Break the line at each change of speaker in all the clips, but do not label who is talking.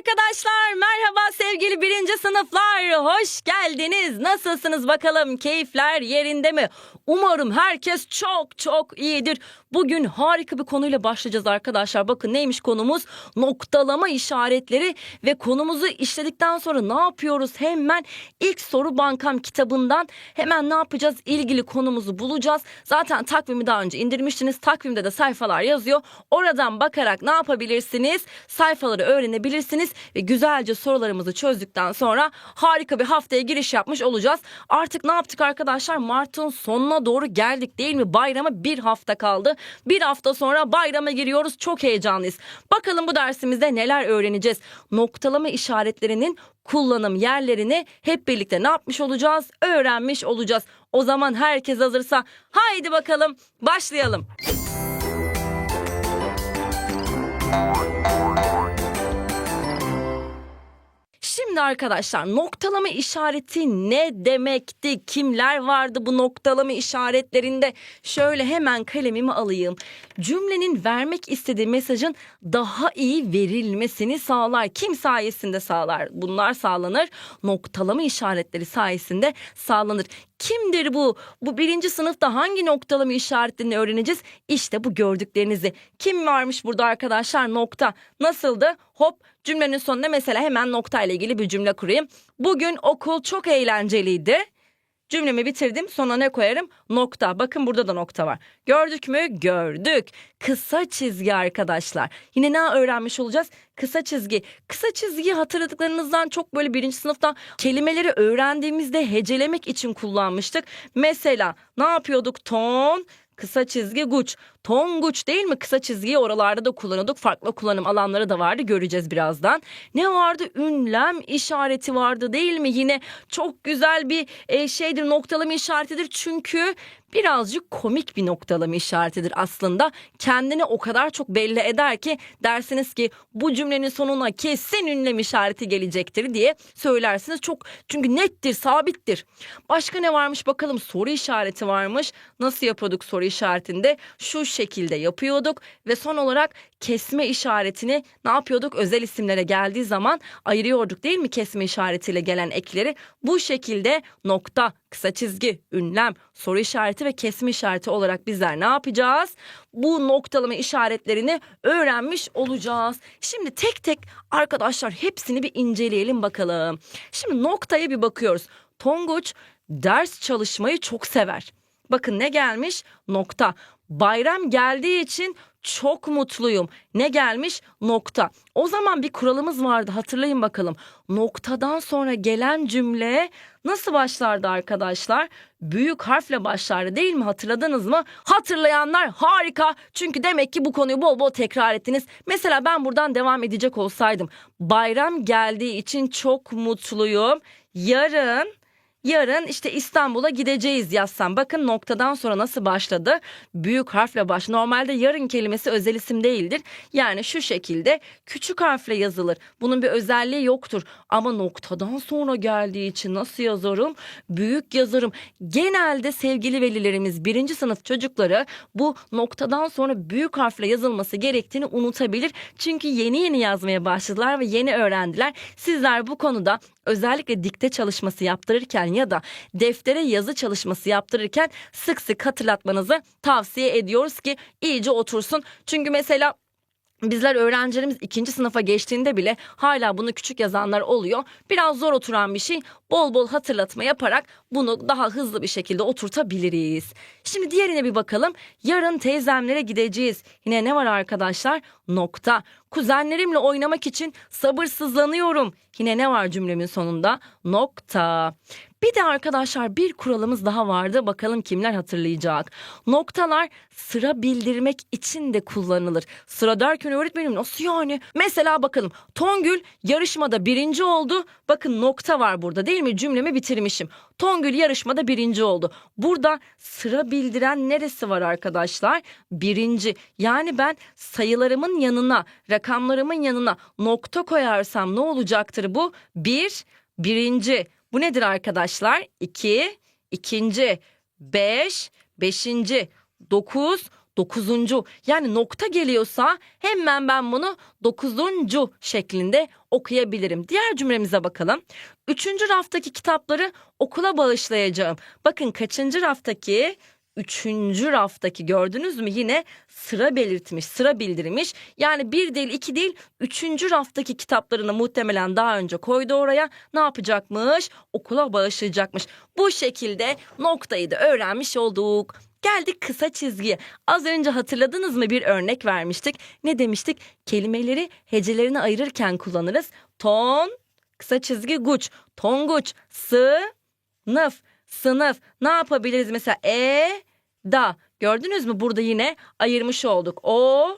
arkadaşlar. Merhaba sevgili birinci sınıflar. Hoş geldiniz. Nasılsınız bakalım? Keyifler yerinde mi? Umarım herkes çok çok iyidir. Bugün harika bir konuyla başlayacağız arkadaşlar. Bakın neymiş konumuz? Noktalama işaretleri ve konumuzu işledikten sonra ne yapıyoruz? Hemen ilk soru bankam kitabından hemen ne yapacağız? İlgili konumuzu bulacağız. Zaten takvimi daha önce indirmiştiniz. Takvimde de sayfalar yazıyor. Oradan bakarak ne yapabilirsiniz? Sayfaları öğrenebilirsiniz ve güzelce sorularımızı çözdükten sonra harika bir haftaya giriş yapmış olacağız. Artık ne yaptık arkadaşlar? Mart'ın sonuna doğru geldik değil mi? Bayrama bir hafta kaldı. Bir hafta sonra bayrama giriyoruz. Çok heyecanlıyız. Bakalım bu dersimizde neler öğreneceğiz? Noktalama işaretlerinin kullanım yerlerini hep birlikte ne yapmış olacağız? Öğrenmiş olacağız. O zaman herkes hazırsa haydi bakalım başlayalım. Şimdi arkadaşlar noktalama işareti ne demekti? Kimler vardı bu noktalama işaretlerinde? Şöyle hemen kalemimi alayım. Cümlenin vermek istediği mesajın daha iyi verilmesini sağlar. Kim sayesinde sağlar? Bunlar sağlanır. Noktalama işaretleri sayesinde sağlanır. Kimdir bu? Bu birinci sınıfta hangi noktalama işaretlerini öğreneceğiz? İşte bu gördüklerinizi. Kim varmış burada arkadaşlar? Nokta. Nasıldı? Hop cümlenin sonuna mesela hemen nokta ile ilgili bir cümle kurayım. Bugün okul çok eğlenceliydi. Cümlemi bitirdim. Sonra ne koyarım? Nokta. Bakın burada da nokta var. Gördük mü? Gördük. Kısa çizgi arkadaşlar. Yine ne öğrenmiş olacağız? Kısa çizgi. Kısa çizgiyi hatırladıklarınızdan çok böyle birinci sınıfta kelimeleri öğrendiğimizde hecelemek için kullanmıştık. Mesela ne yapıyorduk? Ton, kısa çizgi guç. Tonguç değil mi? Kısa çizgiyi oralarda da kullanıyorduk. Farklı kullanım alanları da vardı. Göreceğiz birazdan. Ne vardı? Ünlem işareti vardı değil mi? Yine çok güzel bir e, şeydir noktalama işaretidir. Çünkü birazcık komik bir noktalama işaretidir aslında. Kendini o kadar çok belli eder ki dersiniz ki bu cümlenin sonuna kesin ünlem işareti gelecektir diye söylersiniz. Çok çünkü nettir, sabittir. Başka ne varmış bakalım? Soru işareti varmış. Nasıl yapıyorduk soru işaretinde? Şu şekilde yapıyorduk ve son olarak kesme işaretini ne yapıyorduk? Özel isimlere geldiği zaman ayırıyorduk değil mi kesme işaretiyle gelen ekleri? Bu şekilde nokta, kısa çizgi, ünlem, soru işareti ve kesme işareti olarak bizler ne yapacağız? Bu noktalama işaretlerini öğrenmiş olacağız. Şimdi tek tek arkadaşlar hepsini bir inceleyelim bakalım. Şimdi noktaya bir bakıyoruz. Tonguç ders çalışmayı çok sever. Bakın ne gelmiş? Nokta. Bayram geldiği için çok mutluyum. Ne gelmiş? Nokta. O zaman bir kuralımız vardı hatırlayın bakalım. Noktadan sonra gelen cümle nasıl başlardı arkadaşlar? Büyük harfle başlardı değil mi? Hatırladınız mı? Hatırlayanlar harika. Çünkü demek ki bu konuyu bol bol tekrar ettiniz. Mesela ben buradan devam edecek olsaydım. Bayram geldiği için çok mutluyum. Yarın Yarın işte İstanbul'a gideceğiz yazsam. Bakın noktadan sonra nasıl başladı? Büyük harfle baş. Normalde yarın kelimesi özel isim değildir. Yani şu şekilde küçük harfle yazılır. Bunun bir özelliği yoktur. Ama noktadan sonra geldiği için nasıl yazarım? Büyük yazarım. Genelde sevgili velilerimiz birinci sınıf çocukları bu noktadan sonra büyük harfle yazılması gerektiğini unutabilir. Çünkü yeni yeni yazmaya başladılar ve yeni öğrendiler. Sizler bu konuda özellikle dikte çalışması yaptırırken ya da deftere yazı çalışması yaptırırken sık sık hatırlatmanızı tavsiye ediyoruz ki iyice otursun. Çünkü mesela Bizler öğrencilerimiz ikinci sınıfa geçtiğinde bile hala bunu küçük yazanlar oluyor. Biraz zor oturan bir şey bol bol hatırlatma yaparak bunu daha hızlı bir şekilde oturtabiliriz. Şimdi diğerine bir bakalım. Yarın teyzemlere gideceğiz. Yine ne var arkadaşlar? Nokta. Kuzenlerimle oynamak için sabırsızlanıyorum. Yine ne var cümlemin sonunda? Nokta. Bir de arkadaşlar bir kuralımız daha vardı. Bakalım kimler hatırlayacak. Noktalar sıra bildirmek için de kullanılır. Sıra derken öğretmenim nasıl yani? Mesela bakalım Tongül yarışmada birinci oldu. Bakın nokta var burada değil mi? Cümlemi bitirmişim. Tongül yarışmada birinci oldu. Burada sıra bildiren neresi var arkadaşlar? Birinci. Yani ben sayılarımın yanına, rakamlarımın yanına nokta koyarsam ne olacaktır bu? Bir, birinci. Bu nedir arkadaşlar? 2, ikinci, 5, beşinci, 9, dokuzuncu yani nokta geliyorsa hemen ben bunu dokuzuncu şeklinde okuyabilirim. Diğer cümlemize bakalım. Üçüncü raftaki kitapları okula bağışlayacağım. Bakın kaçıncı raftaki? Üçüncü raftaki gördünüz mü yine sıra belirtmiş, sıra bildirmiş. Yani bir değil iki değil üçüncü raftaki kitaplarını muhtemelen daha önce koydu oraya. Ne yapacakmış? Okula bağışlayacakmış. Bu şekilde noktayı da öğrenmiş olduk. Geldik kısa çizgiye. Az önce hatırladınız mı bir örnek vermiştik. Ne demiştik? Kelimeleri hecelerini ayırırken kullanırız. Ton, kısa çizgi guç, tonguç, sınıf, sınıf. Ne yapabiliriz mesela? E, da. Gördünüz mü? Burada yine ayırmış olduk. O,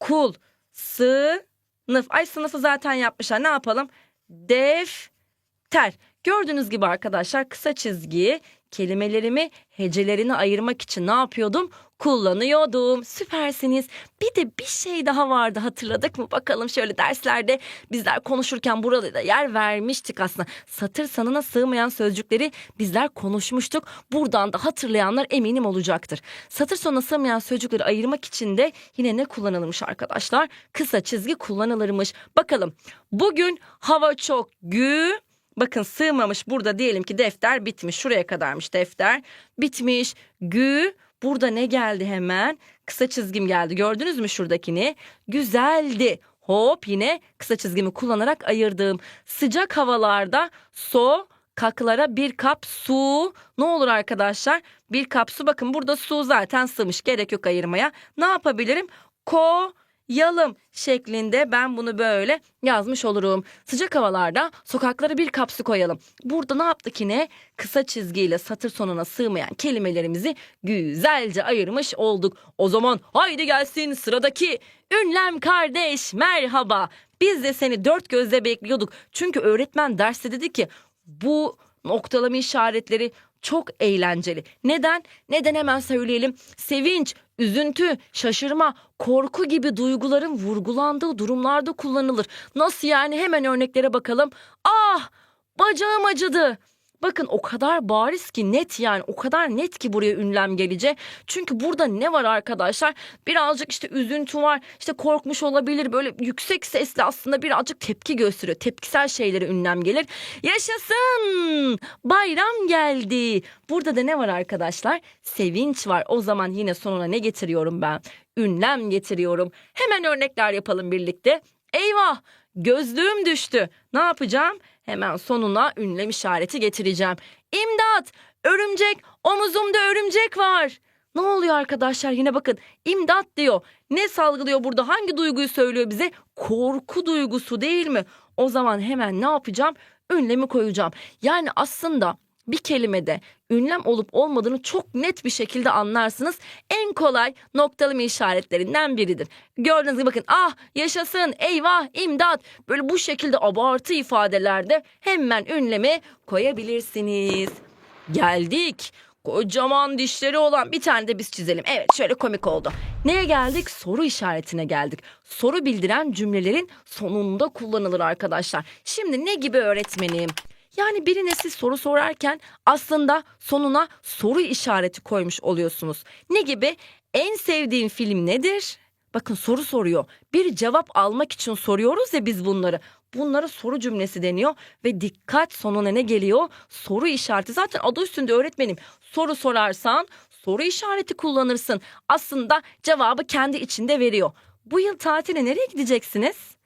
kul, sınıf. Ay sınıfı zaten yapmışlar. Ne yapalım? Defter. Gördüğünüz gibi arkadaşlar kısa çizgiyi kelimelerimi hecelerini ayırmak için ne yapıyordum? Kullanıyordum. Süpersiniz. Bir de bir şey daha vardı hatırladık mı? Bakalım şöyle derslerde bizler konuşurken burada da yer vermiştik aslında. Satır sanına sığmayan sözcükleri bizler konuşmuştuk. Buradan da hatırlayanlar eminim olacaktır. Satır sonuna sığmayan sözcükleri ayırmak için de yine ne kullanılmış arkadaşlar? Kısa çizgi kullanılırmış. Bakalım bugün hava çok gü Bakın sığmamış burada diyelim ki defter bitmiş. Şuraya kadarmış defter. Bitmiş. Gü burada ne geldi hemen? Kısa çizgim geldi. Gördünüz mü şuradakini? Güzeldi. Hop yine kısa çizgimi kullanarak ayırdım. Sıcak havalarda so kaklara bir kap su. Ne olur arkadaşlar? Bir kap su bakın burada su zaten sığmış. Gerek yok ayırmaya. Ne yapabilirim? Ko yalım şeklinde ben bunu böyle yazmış olurum. Sıcak havalarda sokaklara bir kapsı koyalım. Burada ne yaptık yine? Kısa çizgiyle satır sonuna sığmayan kelimelerimizi güzelce ayırmış olduk. O zaman haydi gelsin sıradaki ünlem kardeş merhaba. Biz de seni dört gözle bekliyorduk. Çünkü öğretmen derste dedi ki bu noktalama işaretleri çok eğlenceli. Neden? Neden hemen söyleyelim. Sevinç, üzüntü, şaşırma, korku gibi duyguların vurgulandığı durumlarda kullanılır. Nasıl yani? Hemen örneklere bakalım. Ah! Bacağım acıdı. Bakın o kadar bariz ki net yani o kadar net ki buraya ünlem gelecek. Çünkü burada ne var arkadaşlar? Birazcık işte üzüntü var. işte korkmuş olabilir. Böyle yüksek sesle aslında birazcık tepki gösteriyor. Tepkisel şeylere ünlem gelir. Yaşasın! Bayram geldi. Burada da ne var arkadaşlar? Sevinç var. O zaman yine sonuna ne getiriyorum ben? Ünlem getiriyorum. Hemen örnekler yapalım birlikte. Eyvah! Gözlüğüm düştü. Ne yapacağım? Hemen sonuna ünlem işareti getireceğim. İmdat! Örümcek! Omuzumda örümcek var. Ne oluyor arkadaşlar? Yine bakın imdat diyor. Ne salgılıyor burada? Hangi duyguyu söylüyor bize? Korku duygusu değil mi? O zaman hemen ne yapacağım? Ünlemi koyacağım. Yani aslında bir kelimede ünlem olup olmadığını çok net bir şekilde anlarsınız. En kolay noktalama işaretlerinden biridir. Gördüğünüz gibi bakın ah yaşasın eyvah imdat böyle bu şekilde abartı ifadelerde hemen ünlemi koyabilirsiniz. Geldik. Kocaman dişleri olan bir tane de biz çizelim. Evet şöyle komik oldu. Neye geldik? Soru işaretine geldik. Soru bildiren cümlelerin sonunda kullanılır arkadaşlar. Şimdi ne gibi öğretmenim? Yani birine siz soru sorarken aslında sonuna soru işareti koymuş oluyorsunuz. Ne gibi? En sevdiğin film nedir? Bakın soru soruyor. Bir cevap almak için soruyoruz ya biz bunları. Bunlara soru cümlesi deniyor ve dikkat sonuna ne geliyor? Soru işareti. Zaten adı üstünde öğretmenim. Soru sorarsan soru işareti kullanırsın. Aslında cevabı kendi içinde veriyor. Bu yıl tatile nereye gideceksiniz?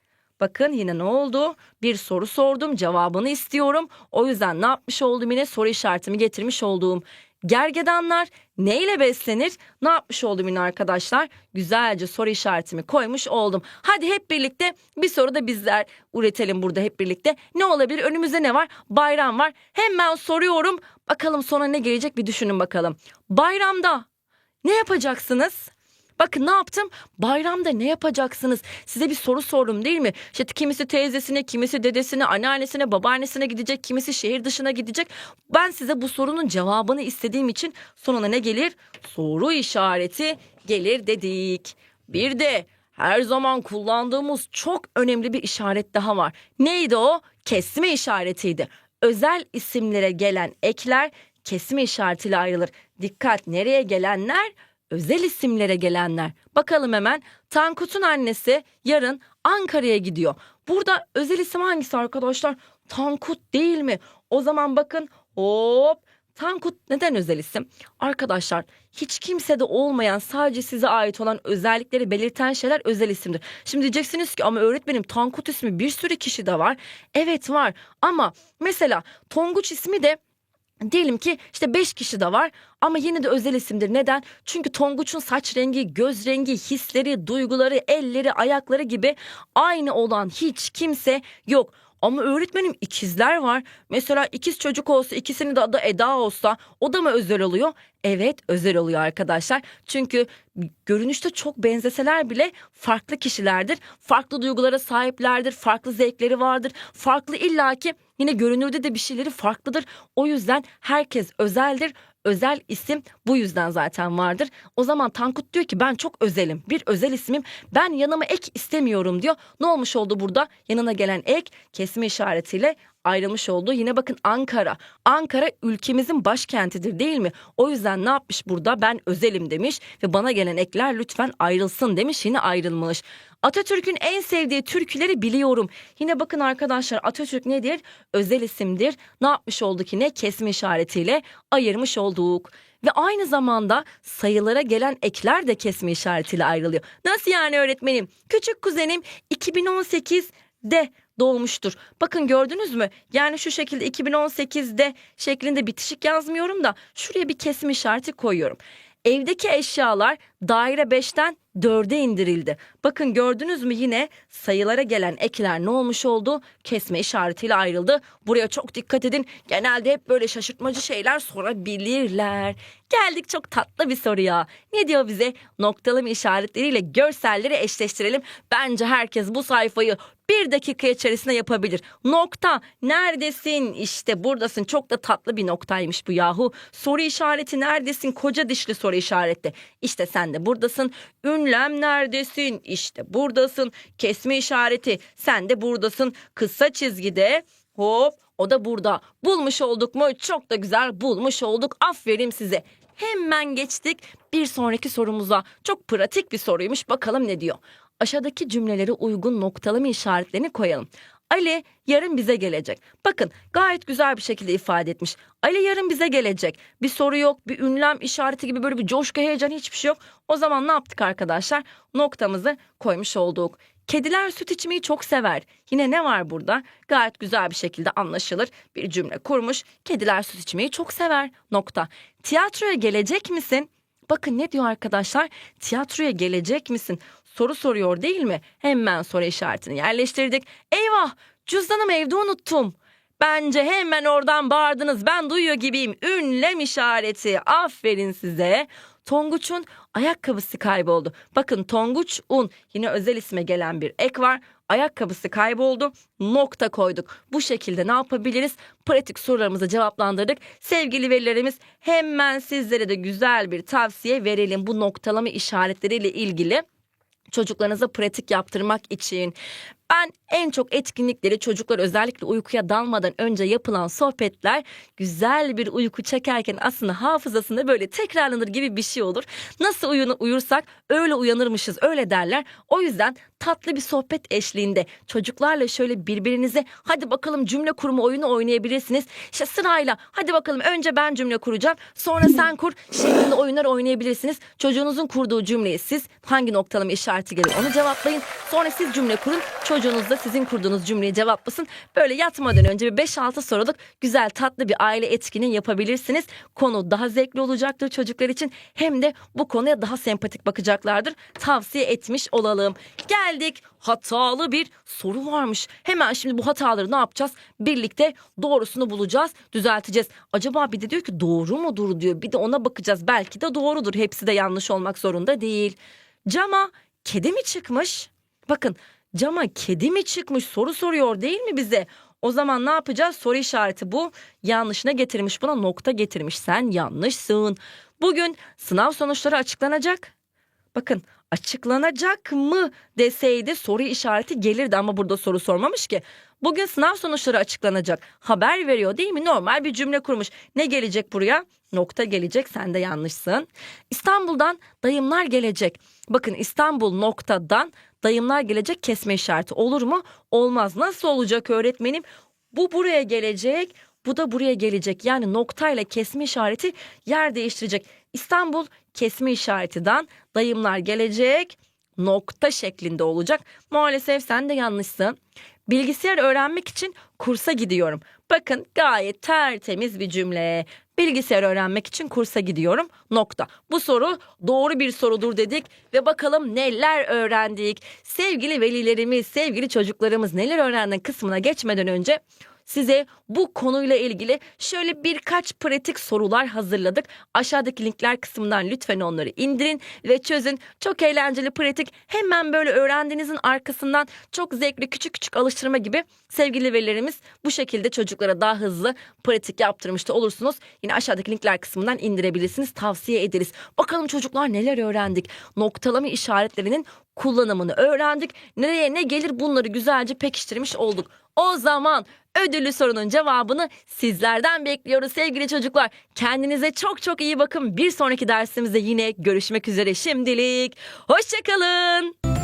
Bakın yine ne oldu? Bir soru sordum, cevabını istiyorum. O yüzden ne yapmış oldum yine soru işaretimi getirmiş olduğum. Gergedanlar neyle beslenir? Ne yapmış oldum yine arkadaşlar? Güzelce soru işaretimi koymuş oldum. Hadi hep birlikte bir soru da bizler üretelim burada hep birlikte. Ne olabilir? Önümüzde ne var? Bayram var. Hemen soruyorum. Bakalım sonra ne gelecek bir düşünün bakalım. Bayramda ne yapacaksınız? Bakın ne yaptım? Bayramda ne yapacaksınız? Size bir soru sordum değil mi? İşte kimisi teyzesine, kimisi dedesine, anneannesine, babaannesine gidecek, kimisi şehir dışına gidecek. Ben size bu sorunun cevabını istediğim için sonuna ne gelir? Soru işareti gelir dedik. Bir de her zaman kullandığımız çok önemli bir işaret daha var. Neydi o? Kesme işaretiydi. Özel isimlere gelen ekler kesme işaretiyle ayrılır. Dikkat nereye gelenler? Özel isimlere gelenler. Bakalım hemen Tankut'un annesi yarın Ankara'ya gidiyor. Burada özel isim hangisi arkadaşlar? Tankut değil mi? O zaman bakın hop Tankut neden özel isim? Arkadaşlar hiç kimsede olmayan sadece size ait olan özellikleri belirten şeyler özel isimdir. Şimdi diyeceksiniz ki ama öğretmenim Tankut ismi bir sürü kişi de var. Evet var ama mesela Tonguç ismi de Diyelim ki işte 5 kişi de var ama yine de özel isimdir. Neden? Çünkü Tonguç'un saç rengi, göz rengi, hisleri, duyguları, elleri, ayakları gibi aynı olan hiç kimse yok. Ama öğretmenim ikizler var. Mesela ikiz çocuk olsa ikisinin de adı Eda olsa o da mı özel oluyor? Evet özel oluyor arkadaşlar. Çünkü görünüşte çok benzeseler bile farklı kişilerdir. Farklı duygulara sahiplerdir. Farklı zevkleri vardır. Farklı illaki yine görünürde de bir şeyleri farklıdır. O yüzden herkes özeldir. Özel isim bu yüzden zaten vardır. O zaman Tankut diyor ki ben çok özelim. Bir özel ismim. Ben yanıma ek istemiyorum diyor. Ne olmuş oldu burada? Yanına gelen ek kesme işaretiyle ayrılmış oldu. Yine bakın Ankara. Ankara ülkemizin başkentidir değil mi? O yüzden ne yapmış burada? Ben özelim demiş ve bana gelen ekler lütfen ayrılsın demiş. Yine ayrılmış. Atatürk'ün en sevdiği türküleri biliyorum. Yine bakın arkadaşlar Atatürk nedir? Özel isimdir. Ne yapmış olduk yine? Kesme işaretiyle ayırmış olduk. Ve aynı zamanda sayılara gelen ekler de kesme işaretiyle ayrılıyor. Nasıl yani öğretmenim? Küçük kuzenim 2018'de doğmuştur. Bakın gördünüz mü? Yani şu şekilde 2018'de şeklinde bitişik yazmıyorum da şuraya bir kesim işareti koyuyorum. Evdeki eşyalar daire 5'ten 4'e indirildi. Bakın gördünüz mü yine sayılara gelen ekler ne olmuş oldu? Kesme işaretiyle ayrıldı. Buraya çok dikkat edin. Genelde hep böyle şaşırtmacı şeyler sorabilirler. Geldik çok tatlı bir soruya. Ne diyor bize? Noktalama işaretleriyle görselleri eşleştirelim. Bence herkes bu sayfayı bir dakika içerisinde yapabilir. Nokta neredesin? İşte buradasın. Çok da tatlı bir noktaymış bu yahu. Soru işareti neredesin? Koca dişli soru işareti. İşte sen de buradasın. Ünlem neredesin? İşte buradasın. Kesme işareti. Sen de buradasın. Kısa çizgide hop o da burada. Bulmuş olduk mu? Çok da güzel bulmuş olduk. Aferin size. Hemen geçtik bir sonraki sorumuza. Çok pratik bir soruymuş. Bakalım ne diyor? Aşağıdaki cümlelere uygun noktalama işaretlerini koyalım. Ali yarın bize gelecek. Bakın gayet güzel bir şekilde ifade etmiş. Ali yarın bize gelecek. Bir soru yok, bir ünlem işareti gibi böyle bir coşku, heyecan hiçbir şey yok. O zaman ne yaptık arkadaşlar? Noktamızı koymuş olduk. Kediler süt içmeyi çok sever. Yine ne var burada? Gayet güzel bir şekilde anlaşılır bir cümle kurmuş. Kediler süt içmeyi çok sever. Nokta. Tiyatroya gelecek misin? Bakın ne diyor arkadaşlar? Tiyatroya gelecek misin? Soru soruyor değil mi? Hemen soru işaretini yerleştirdik. Eyvah cüzdanımı evde unuttum. Bence hemen oradan bağırdınız. Ben duyuyor gibiyim. Ünlem işareti. Aferin size. Tonguç'un ayakkabısı kayboldu. Bakın Tonguç un yine özel isme gelen bir ek var. Ayakkabısı kayboldu. Nokta koyduk. Bu şekilde ne yapabiliriz? Pratik sorularımızı cevaplandırdık. Sevgili velilerimiz hemen sizlere de güzel bir tavsiye verelim bu noktalama işaretleriyle ilgili çocuklarınıza pratik yaptırmak için. Ben en çok etkinlikleri çocuklar özellikle uykuya dalmadan önce yapılan sohbetler güzel bir uyku çekerken aslında hafızasında böyle tekrarlanır gibi bir şey olur. Nasıl uyunu, uyursak öyle uyanırmışız öyle derler. O yüzden tatlı bir sohbet eşliğinde çocuklarla şöyle birbirinize hadi bakalım cümle kurma oyunu oynayabilirsiniz. İşte sırayla hadi bakalım önce ben cümle kuracağım sonra sen kur şeklinde oyunlar oynayabilirsiniz. Çocuğunuzun kurduğu cümleyi siz hangi noktalama işareti gelir onu cevaplayın. Sonra siz cümle kurun çocuğunuz da sizin kurduğunuz cümleyi cevaplasın. Böyle yatmadan önce bir 5-6 soruluk güzel tatlı bir aile etkinin yapabilirsiniz. Konu daha zevkli olacaktır çocuklar için hem de bu konuya daha sempatik bakacaklardır. Tavsiye etmiş olalım. Geldik hatalı bir soru varmış. Hemen şimdi bu hataları ne yapacağız? Birlikte doğrusunu bulacağız, düzelteceğiz. Acaba bir de diyor ki doğru mudur diyor. Bir de ona bakacağız. Belki de doğrudur. Hepsi de yanlış olmak zorunda değil. Cama kedi mi çıkmış? Bakın cama kedi mi çıkmış soru soruyor değil mi bize? O zaman ne yapacağız? Soru işareti bu. Yanlışına getirmiş buna nokta getirmiş. Sen yanlışsın. Bugün sınav sonuçları açıklanacak. Bakın açıklanacak mı deseydi soru işareti gelirdi ama burada soru sormamış ki. Bugün sınav sonuçları açıklanacak. Haber veriyor değil mi? Normal bir cümle kurmuş. Ne gelecek buraya? Nokta gelecek. Sen de yanlışsın. İstanbul'dan dayımlar gelecek. Bakın İstanbul noktadan dayımlar gelecek kesme işareti olur mu? Olmaz. Nasıl olacak öğretmenim? Bu buraya gelecek. Bu da buraya gelecek. Yani noktayla kesme işareti yer değiştirecek. İstanbul kesme işaretinden dayımlar gelecek nokta şeklinde olacak. Maalesef sen de yanlışsın. Bilgisayar öğrenmek için kursa gidiyorum. Bakın gayet tertemiz bir cümle. Bilgisayar öğrenmek için kursa gidiyorum. Nokta. Bu soru doğru bir sorudur dedik ve bakalım neler öğrendik. Sevgili velilerimiz, sevgili çocuklarımız neler öğrendin kısmına geçmeden önce size bu konuyla ilgili şöyle birkaç pratik sorular hazırladık. Aşağıdaki linkler kısmından lütfen onları indirin ve çözün. Çok eğlenceli, pratik. Hemen böyle öğrendiğinizin arkasından çok zevkli küçük küçük alıştırma gibi sevgili velilerimiz bu şekilde çocuklara daha hızlı pratik yaptırmış da olursunuz. Yine aşağıdaki linkler kısmından indirebilirsiniz. Tavsiye ederiz. Bakalım çocuklar neler öğrendik? Noktalama işaretlerinin kullanımını öğrendik. Nereye ne gelir bunları güzelce pekiştirmiş olduk. O zaman ödüllü sorunun cevabını sizlerden bekliyoruz sevgili çocuklar. Kendinize çok çok iyi bakın. Bir sonraki dersimizde yine görüşmek üzere şimdilik. Hoşçakalın.